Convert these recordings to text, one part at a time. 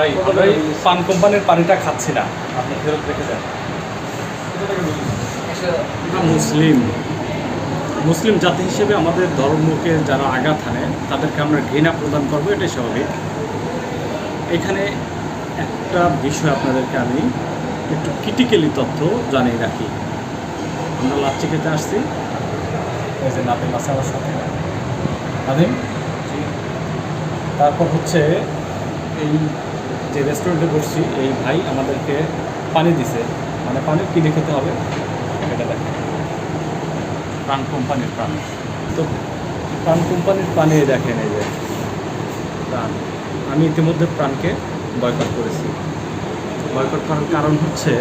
ভাই, আমরা পান কোম্পানির পানিটা খাচ্ছি না। আপনি ফেরত রেখে আমরা মুসলিম। মুসলিম জাতি হিসেবে আমাদের ধর্মকে যারা আঘাত হানে, তাদেরকে আমরা ঘৃণা প্রদান করব, এটাই স্বাভাবিক। এখানে একটা বিষয় আপনাদেরকে আমি একটু ক্রিটিক্যালি তথ্য জানিয়ে রাখি। আমরা লাচ্ছি খেতে আসছি। সাথে। তারপর হচ্ছে এই যে রেস্টুরেন্টে বসছি এই ভাই আমাদেরকে পানি দিছে। মানে পানি কিনে খেতে হবে? এটা দেখেন। প্রাণ কোম্পানির প্রাণ। তো প্রাণ কোম্পানির পানি দেখেন এই যে। প্রাণ। আমি ইতিমধ্যে প্রাণকে বয়কট করেছি। বয়কট করার কারণ হচ্ছে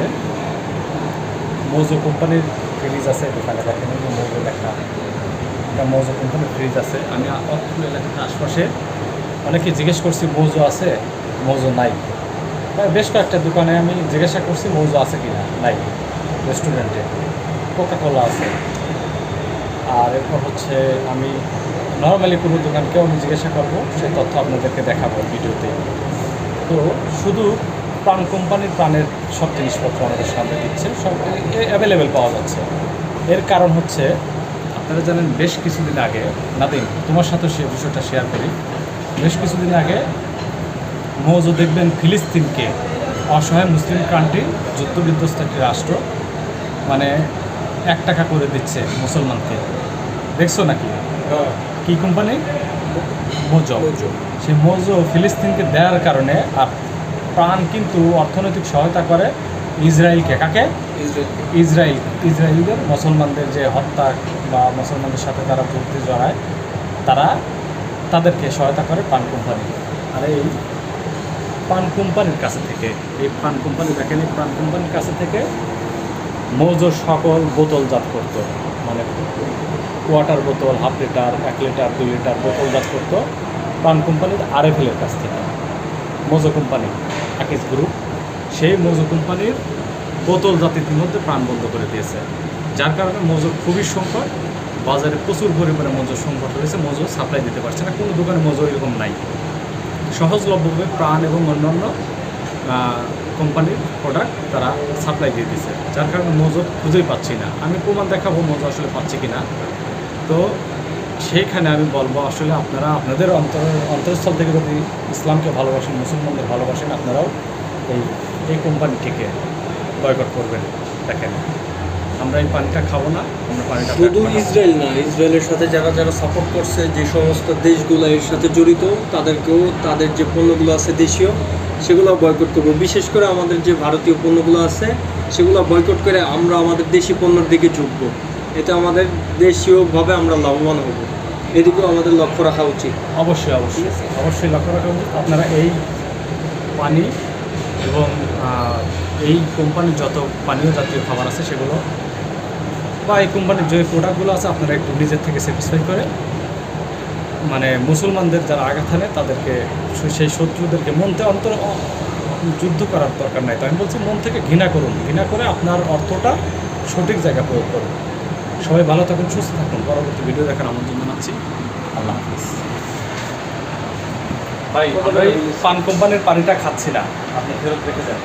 মৌজো কোম্পানির ফ্রিজ আছে দোকানে দেখেন মোজো লেখা। এটা মোজো কোম্পানির ফ্রিজ আছে। আমি অর্থপুর এলাকার আশপাশে অনেকে জিজ্ঞেস করছি মৌজো আছে? মৌজো নাই। হ্যাঁ, বেশ কয়েকটা দোকানে আমি জিজ্ঞাসা করছি মৌজো আছে কি না নাই। রেস্টুরেন্টে। কোকা কোলা আছে। আর এরপর হচ্ছে আমি নর্মালি কোনো দোকানকেও আমি জিজ্ঞাসা করব সেই তথ্য আপনাদেরকে দেখাবো ভিডিওতে। তো শুধু প্রাণ কোম্পানির প্রাণের সব জিনিসপত্র আমাদের সামনে দিচ্ছে সব অ্যাভেলেবেল পাওয়া যাচ্ছে। এর কারণ হচ্ছে আপনারা জানেন বেশ কিছুদিন আগে নাদিম তোমার সাথে সে বিষয়টা শেয়ার করি। বেশ কিছুদিন আগে মৌজু দেখবেন ফিলিস্তিনকে অসহায় মুসলিম কান্ট্রি যুদ্ধবিধ্বস্ত একটি রাষ্ট্র মানে এক টাকা করে দিচ্ছে মুসলমানকে। দেখছ নাকি? কি কোম্পানি মোজো। সেই মোজো ফিলিস্তিনকে দেওয়ার কারণে আর প্রাণ কিন্তু অর্থনৈতিক সহায়তা করে ইসরায়েলকে। কাকে? ইসরায়েল। ইসরায়েলদের মুসলমানদের যে হত্যা বা মুসলমানদের সাথে তারা যুদ্ধে জড়ায় তারা তাদেরকে সহায়তা করে পান কোম্পানি। আর এই পান কোম্পানির কাছে থেকে, এই পান কোম্পানি দেখেন, এই পান কোম্পানির কাছে থেকে মৌজোর সকল বোতলজাত করতো। মানে ওয়াটার বোতল হাফ লিটার এক লিটার দুই লিটার বোতলজাত করতো পান কোম্পানির আর আরএফএলের কাছ থেকে। মোজো কোম্পানি আকিস গ্রুপ সেই মোজো কোম্পানির বোতল জাত ইতিমধ্যে প্রাণ বন্ধ করে দিয়েছে। যার কারণে মজুর খুবই সংকট, বাজারে প্রচুর পরিমাণে মজুর সংকট হয়েছে মজুর সাপ্লাই দিতে পারছে না, কোনো দোকানে মজুর এরকম নাই। সহজলভ্যভাবে প্রাণ এবং অন্যান্য কোম্পানির প্রোডাক্ট তারা সাপ্লাই দিয়ে দিচ্ছে যার কারণে মজুর খুঁজেই পাচ্ছি না। আমি প্রমাণ দেখাবো মজুর আসলে পাচ্ছি কি না তো সেইখানে আমি বলব, আসলে আপনারা আপনাদের অন্তর, অন্তরস্থল থেকে যদি ইসলামকে ভালোবাসেন, মুসলমানদের ভালোবাসেন, আপনারাও এই এই কোম্পানিটিকে বয়কট করবেন। দেখেন। আমরা এই পানিটা খাব না আমরা পানিটা শুধু ইসরায়েল না ইসরায়েলের সাথে যারা যারা সাপোর্ট করছে যে সমস্ত দেশগুলো এর সাথে জড়িত তাদেরকেও তাদের যে পণ্যগুলো আছে দেশীয় সেগুলো বয়কট করব। বিশেষ করে আমাদের যে ভারতীয় পণ্যগুলো আছে সেগুলো বয়কট করে আমরা আমাদের দেশি পণ্যের দিকে ঝুঁকবো। এতে আমাদের দেশীয়ভাবে আমরা লাভবান হব। এদিকেও আমাদের লক্ষ্য রাখা উচিত। অবশ্যই অবশ্যই। অবশ্যই লক্ষ্য রাখা উচিত। আপনারা এই পানি এবং এই কোম্পানির যত পানীয় জাতীয় খাবার আছে সেগুলো বা এই কোম্পানির যে প্রোডাক্টগুলো আছে, আপনারা একটু নিজের থেকে স্যাটিসফাই করে মানে মুসলমানদের যারা আঘাত হানে, তাদেরকে সেই শত্রুদেরকে মনতে অন্তর যুদ্ধ করার দরকার নাই। তো আমি বলছি, মন থেকে ঘৃণা করুন। ঘৃণা করে আপনার অর্থটা সঠিক জায়গা প্রয়োগ করুন। সবাই ভালো থাকুন, সুস্থ থাকুন। পরবর্তী ভিডিও দেখার আমন্ত্রণ জানাচ্ছি। আল্লাহ হাফিজ। ভাই এই পান কোম্পানির পানিটা খাচ্ছি না। আপনি ফেরত রেখে দেন